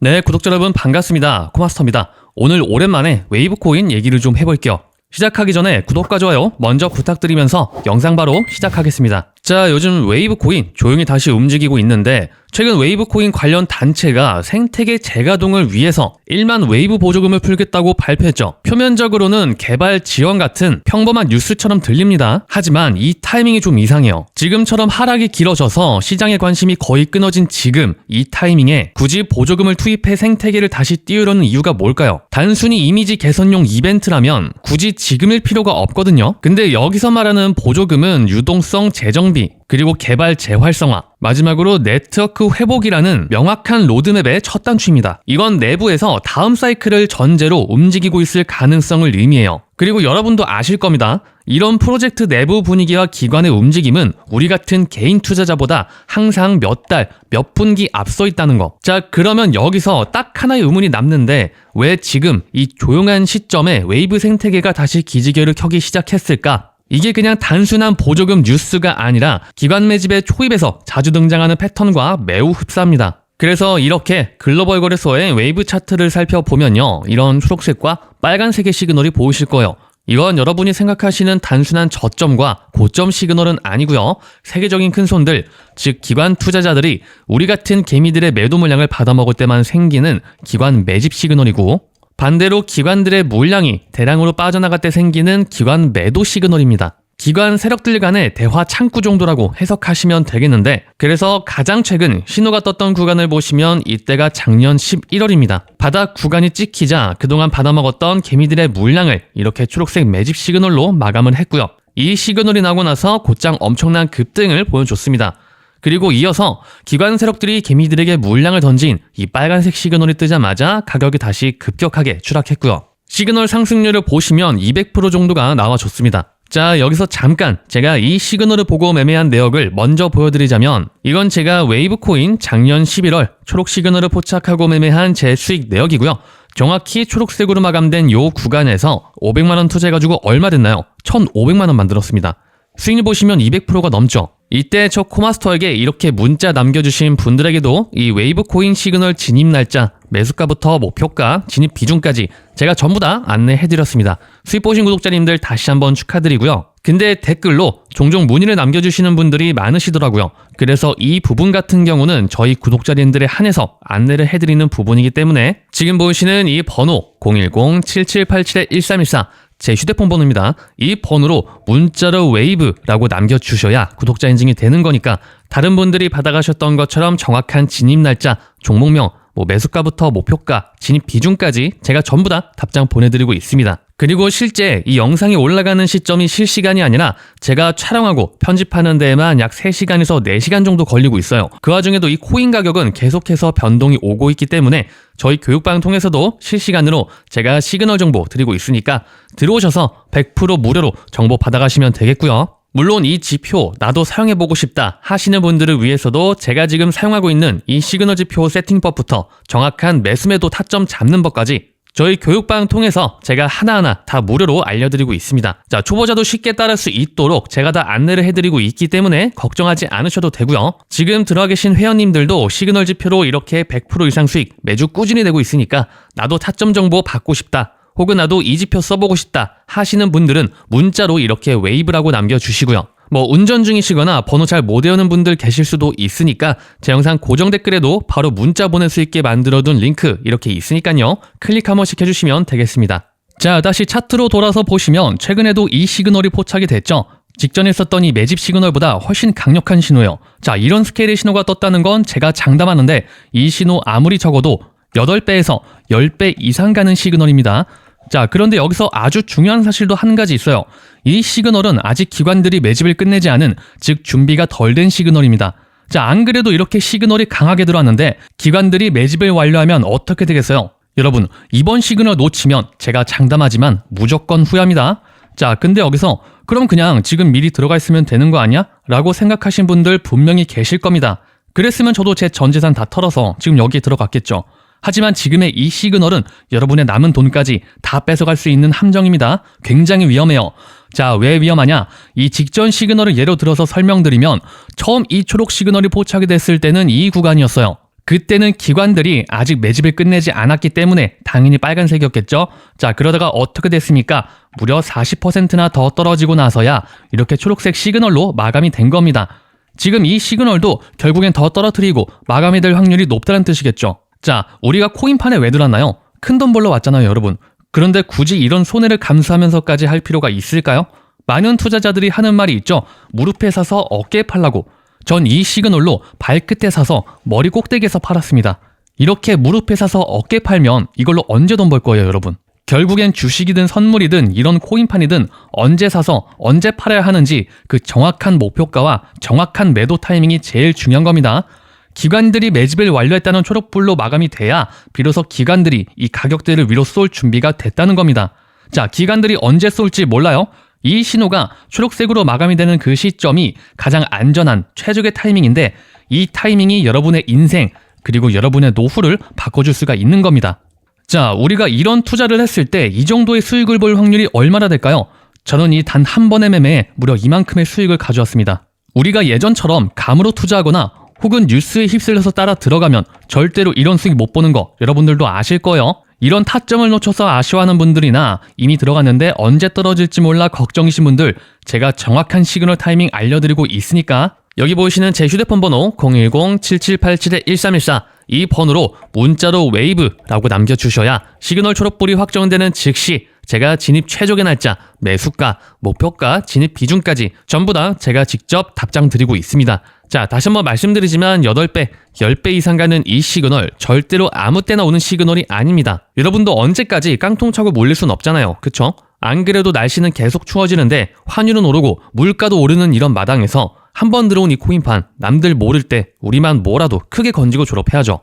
네, 구독자 여러분 반갑습니다. 코마스터입니다. 오늘 오랜만에 웨이브 코인 얘기를 좀 해볼게요. 시작하기 전에 구독과 좋아요 먼저 부탁드리면서 영상 바로 시작하겠습니다. 자, 요즘 웨이브 코인 조용히 다시 움직이고 있는데 최근 웨이브 코인 관련 단체가 생태계 재가동을 위해서 1만 웨이브 보조금을 풀겠다고 발표했죠. 표면적으로는 개발 지원 같은 평범한 뉴스처럼 들립니다. 하지만 이 타이밍이 좀 이상해요. 지금처럼 하락이 길어져서 시장의 관심이 거의 끊어진 지금 이 타이밍에 굳이 보조금을 투입해 생태계를 다시 띄우려는 이유가 뭘까요? 단순히 이미지 개선용 이벤트라면 굳이 지금일 필요가 없거든요. 근데 여기서 말하는 보조금은 유동성 재정비 그리고 개발 재활성화 마지막으로 네트워크 회복이라는 명확한 로드맵의 첫 단추입니다. 이건 내부에서 다음 사이클을 전제로 움직이고 있을 가능성을 의미해요. 그리고 여러분도 아실 겁니다. 이런 프로젝트 내부 분위기와 기관의 움직임은 우리 같은 개인 투자자보다 항상 몇 달, 몇 분기 앞서 있다는 거. 자, 그러면 여기서 딱 하나의 의문이 남는데 왜 지금 이 조용한 시점에 웨이브 생태계가 다시 기지개를 켜기 시작했을까? 이게 그냥 단순한 보조금 뉴스가 아니라 기관 매집의 초입에서 자주 등장하는 패턴과 매우 흡사합니다. 그래서 이렇게 글로벌 거래소의 웨이브 차트를 살펴보면요. 이런 초록색과 빨간색의 시그널이 보이실 거예요. 이건 여러분이 생각하시는 단순한 저점과 고점 시그널은 아니고요. 세계적인 큰 손들, 즉 기관 투자자들이 우리 같은 개미들의 매도 물량을 받아먹을 때만 생기는 기관 매집 시그널이고 반대로 기관들의 물량이 대량으로 빠져나갈 때 생기는 기관 매도 시그널입니다. 기관 세력들 간의 대화 창구 정도라고 해석하시면 되겠는데 그래서 가장 최근 신호가 떴던 구간을 보시면 이때가 작년 11월입니다. 바닥 구간이 찍히자 그동안 받아먹었던 개미들의 물량을 이렇게 초록색 매집 시그널로 마감을 했고요. 이 시그널이 나고 나서 곧장 엄청난 급등을 보여줬습니다. 그리고 이어서 기관 세력들이 개미들에게 물량을 던진 이 빨간색 시그널이 뜨자마자 가격이 다시 급격하게 추락했고요. 시그널 상승률을 보시면 200% 정도가 나와줬습니다. 자, 여기서 잠깐 제가 이 시그널을 보고 매매한 내역을 먼저 보여드리자면 이건 제가 웨이브 코인 작년 11월 초록 시그널을 포착하고 매매한 제 수익 내역이고요. 정확히 초록색으로 마감된 요 구간에서 500만원 투자해가지고 얼마 됐나요? 1,500만원 만들었습니다. 수익률 보시면 200%가 넘죠. 이때 저 코마스터에게 이렇게 문자 남겨주신 분들에게도 이 웨이브 코인 시그널 진입 날짜, 매수가부터 목표가, 진입 비중까지 제가 전부 다 안내해드렸습니다. 수익 보신 구독자님들 다시 한번 축하드리고요. 근데 댓글로 종종 문의를 남겨주시는 분들이 많으시더라고요. 그래서 이 부분 같은 경우는 저희 구독자님들에 한해서 안내를 해드리는 부분이기 때문에 지금 보시는 이 번호 010-7787-1314 제 휴대폰 번호입니다. 이 번호로 문자로 웨이브라고 남겨주셔야 구독자 인증이 되는 거니까 다른 분들이 받아가셨던 것처럼 정확한 진입 날짜, 종목명, 뭐 매수가부터 목표가, 진입 비중까지 제가 전부 다 답장 보내드리고 있습니다. 그리고 실제 이 영상이 올라가는 시점이 실시간이 아니라 제가 촬영하고 편집하는 데에만 약 3시간에서 4시간 정도 걸리고 있어요. 그 와중에도 이 코인 가격은 계속해서 변동이 오고 있기 때문에 저희 교육방 통해서도 실시간으로 제가 시그널 정보 드리고 있으니까 들어오셔서 100% 무료로 정보 받아가시면 되겠고요. 물론 이 지표 나도 사용해보고 싶다 하시는 분들을 위해서도 제가 지금 사용하고 있는 이 시그널 지표 세팅법부터 정확한 매수매도 타점 잡는 법까지 저희 교육방 통해서 제가 하나하나 다 무료로 알려드리고 있습니다. 자, 초보자도 쉽게 따를 수 있도록 제가 다 안내를 해드리고 있기 때문에 걱정하지 않으셔도 되고요. 지금 들어와 계신 회원님들도 시그널 지표로 이렇게 100% 이상 수익 매주 꾸준히 내고 있으니까 나도 타점 정보 받고 싶다. 혹은 나도 이 지표 써보고 싶다 하시는 분들은 문자로 이렇게 웨이브라고 남겨주시고요. 뭐 운전 중이시거나 번호 잘 못 외우는 분들 계실 수도 있으니까 제 영상 고정 댓글에도 바로 문자 보낼 수 있게 만들어둔 링크 이렇게 있으니까요. 클릭 한 번씩 해주시면 되겠습니다. 자 다시 차트로 돌아서 보시면 최근에도 이 시그널이 포착이 됐죠. 직전에 썼던 이 매집 시그널보다 훨씬 강력한 신호예요. 자 이런 스케일의 신호가 떴다는 건 제가 장담하는데 이 신호 아무리 적어도 8배에서 10배 이상 가는 시그널입니다. 자, 그런데 여기서 아주 중요한 사실도 한 가지 있어요. 이 시그널은 아직 기관들이 매집을 끝내지 않은, 즉 준비가 덜 된 시그널입니다. 자, 안 그래도 이렇게 시그널이 강하게 들어왔는데 기관들이 매집을 완료하면 어떻게 되겠어요? 여러분, 이번 시그널 놓치면 제가 장담하지만 무조건 후회합니다. 자, 근데 여기서 그럼 그냥 지금 미리 들어가 있으면 되는 거 아니야? 라고 생각하신 분들 분명히 계실 겁니다. 그랬으면 저도 제 전 재산 다 털어서 지금 여기에 들어갔겠죠. 하지만 지금의 이 시그널은 여러분의 남은 돈까지 다 뺏어갈 수 있는 함정입니다. 굉장히 위험해요. 자, 왜 위험하냐? 이 직전 시그널을 예로 들어서 설명드리면 처음 이 초록 시그널이 포착이 됐을 때는 이 구간이었어요. 그때는 기관들이 아직 매집을 끝내지 않았기 때문에 당연히 빨간색이었겠죠. 자, 그러다가 어떻게 됐습니까? 무려 40%나 더 떨어지고 나서야 이렇게 초록색 시그널로 마감이 된 겁니다. 지금 이 시그널도 결국엔 더 떨어뜨리고 마감이 될 확률이 높다는 뜻이겠죠. 자, 우리가 코인판에 왜 들었나요? 큰 돈 벌러 왔잖아요, 여러분. 그런데 굳이 이런 손해를 감수하면서까지 할 필요가 있을까요? 많은 투자자들이 하는 말이 있죠. 무릎에 사서 어깨에 팔라고. 전 이 시그널로 발끝에 사서 머리 꼭대기에서 팔았습니다. 이렇게 무릎에 사서 어깨 팔면 이걸로 언제 돈 벌 거예요, 여러분? 결국엔 주식이든 선물이든 이런 코인판이든 언제 사서 언제 팔아야 하는지 그 정확한 목표가와 정확한 매도 타이밍이 제일 중요한 겁니다. 기관들이 매집을 완료했다는 초록불로 마감이 돼야 비로소 기관들이 이 가격대를 위로 쏠 준비가 됐다는 겁니다. 자, 기관들이 언제 쏠지 몰라요? 이 신호가 초록색으로 마감이 되는 그 시점이 가장 안전한 최적의 타이밍인데 이 타이밍이 여러분의 인생 그리고 여러분의 노후를 바꿔줄 수가 있는 겁니다. 자, 우리가 이런 투자를 했을 때 이 정도의 수익을 볼 확률이 얼마나 될까요? 저는 이 단 한 번의 매매에 무려 이만큼의 수익을 가져왔습니다. 우리가 예전처럼 감으로 투자하거나 혹은 뉴스에 휩쓸려서 따라 들어가면 절대로 이런 수익 못 보는 거 여러분들도 아실 거예요. 이런 타점을 놓쳐서 아쉬워하는 분들이나 이미 들어갔는데 언제 떨어질지 몰라 걱정이신 분들 제가 정확한 시그널 타이밍 알려드리고 있으니까 여기 보이시는 제 휴대폰 번호 010-7787-1314 이 번호로 문자로 웨이브라고 남겨주셔야 시그널 초록불이 확정되는 즉시 제가 진입 최적의 날짜, 매수가, 목표가, 진입 비중까지 전부 다 제가 직접 답장 드리고 있습니다. 자, 다시 한번 말씀드리지만 8배, 10배 이상 가는 이 시그널 절대로 아무 때나 오는 시그널이 아닙니다. 여러분도 언제까지 깡통 차고 몰릴 순 없잖아요. 그쵸? 안 그래도 날씨는 계속 추워지는데 환율은 오르고 물가도 오르는 이런 마당에서 한 번 들어온 이 코인판 남들 모를 때 우리만 뭐라도 크게 건지고 졸업해야죠.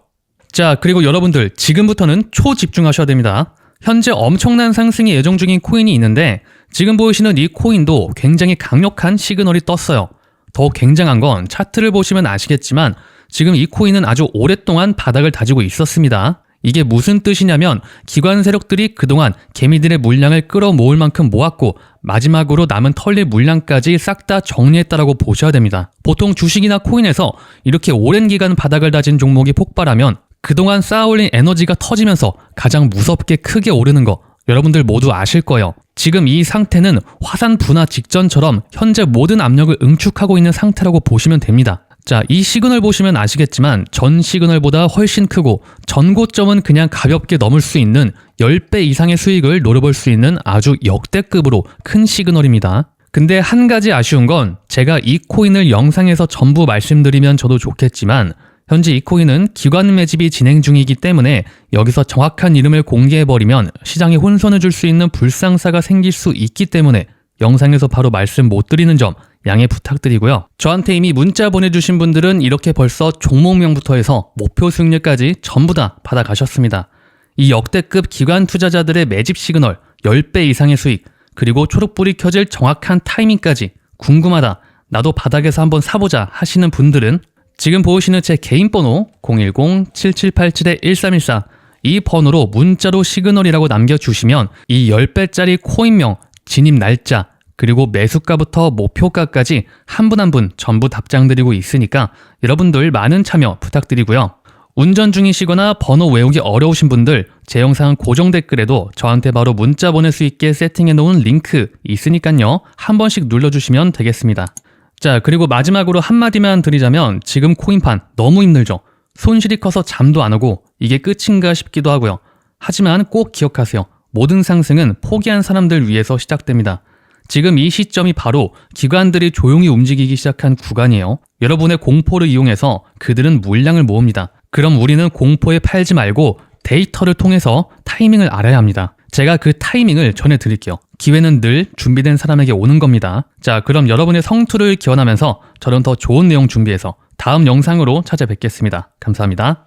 자, 그리고 여러분들 지금부터는 초집중하셔야 됩니다. 현재 엄청난 상승이 예정 중인 코인이 있는데 지금 보이시는 이 코인도 굉장히 강력한 시그널이 떴어요. 더 굉장한 건 차트를 보시면 아시겠지만 지금 이 코인은 아주 오랫동안 바닥을 다지고 있었습니다. 이게 무슨 뜻이냐면 기관 세력들이 그동안 개미들의 물량을 끌어모을 만큼 모았고 마지막으로 남은 털릴 물량까지 싹 다 정리했다라고 보셔야 됩니다. 보통 주식이나 코인에서 이렇게 오랜 기간 바닥을 다진 종목이 폭발하면 그동안 쌓아올린 에너지가 터지면서 가장 무섭게 크게 오르는 거 여러분들 모두 아실 거예요. 지금 이 상태는 화산 분화 직전처럼 현재 모든 압력을 응축하고 있는 상태라고 보시면 됩니다. 자, 이 시그널 보시면 아시겠지만 전 시그널보다 훨씬 크고 전고점은 그냥 가볍게 넘을 수 있는 10배 이상의 수익을 노려볼 수 있는 아주 역대급으로 큰 시그널입니다. 근데 한 가지 아쉬운 건 제가 이 코인을 영상에서 전부 말씀드리면 저도 좋겠지만 현재 이 코인은 기관 매집이 진행 중이기 때문에 여기서 정확한 이름을 공개해버리면 시장에 혼선을 줄 수 있는 불상사가 생길 수 있기 때문에 영상에서 바로 말씀 못 드리는 점 양해 부탁드리고요. 저한테 이미 문자 보내주신 분들은 이렇게 벌써 종목명부터 해서 목표 수익률까지 전부 다 받아가셨습니다. 이 역대급 기관 투자자들의 매집 시그널 10배 이상의 수익, 그리고 초록불이 켜질 정확한 타이밍까지 궁금하다. 나도 바닥에서 한번 사보자 하시는 분들은 지금 보시는 제 개인 번호 010-7787-1314 이 번호로 문자로 시그널이라고 남겨주시면 이 10배짜리 코인명, 진입 날짜, 그리고 매수가부터 목표가까지 한분 한 분 전부 답장 드리고 있으니까 여러분들 많은 참여 부탁드리고요. 운전 중이시거나 번호 외우기 어려우신 분들 제 영상 고정 댓글에도 저한테 바로 문자 보낼 수 있게 세팅해 놓은 링크 있으니까요. 한 번씩 눌러주시면 되겠습니다. 자, 그리고 마지막으로 한마디만 드리자면 지금 코인판 너무 힘들죠? 손실이 커서 잠도 안 오고 이게 끝인가 싶기도 하고요. 하지만 꼭 기억하세요. 모든 상승은 포기한 사람들 위해서 시작됩니다. 지금 이 시점이 바로 기관들이 조용히 움직이기 시작한 구간이에요. 여러분의 공포를 이용해서 그들은 물량을 모읍니다. 그럼 우리는 공포에 팔지 말고 데이터를 통해서 타이밍을 알아야 합니다. 제가 그 타이밍을 전해드릴게요. 기회는 늘 준비된 사람에게 오는 겁니다. 자, 그럼 여러분의 성투를 기원하면서 저는 더 좋은 내용 준비해서 다음 영상으로 찾아뵙겠습니다. 감사합니다.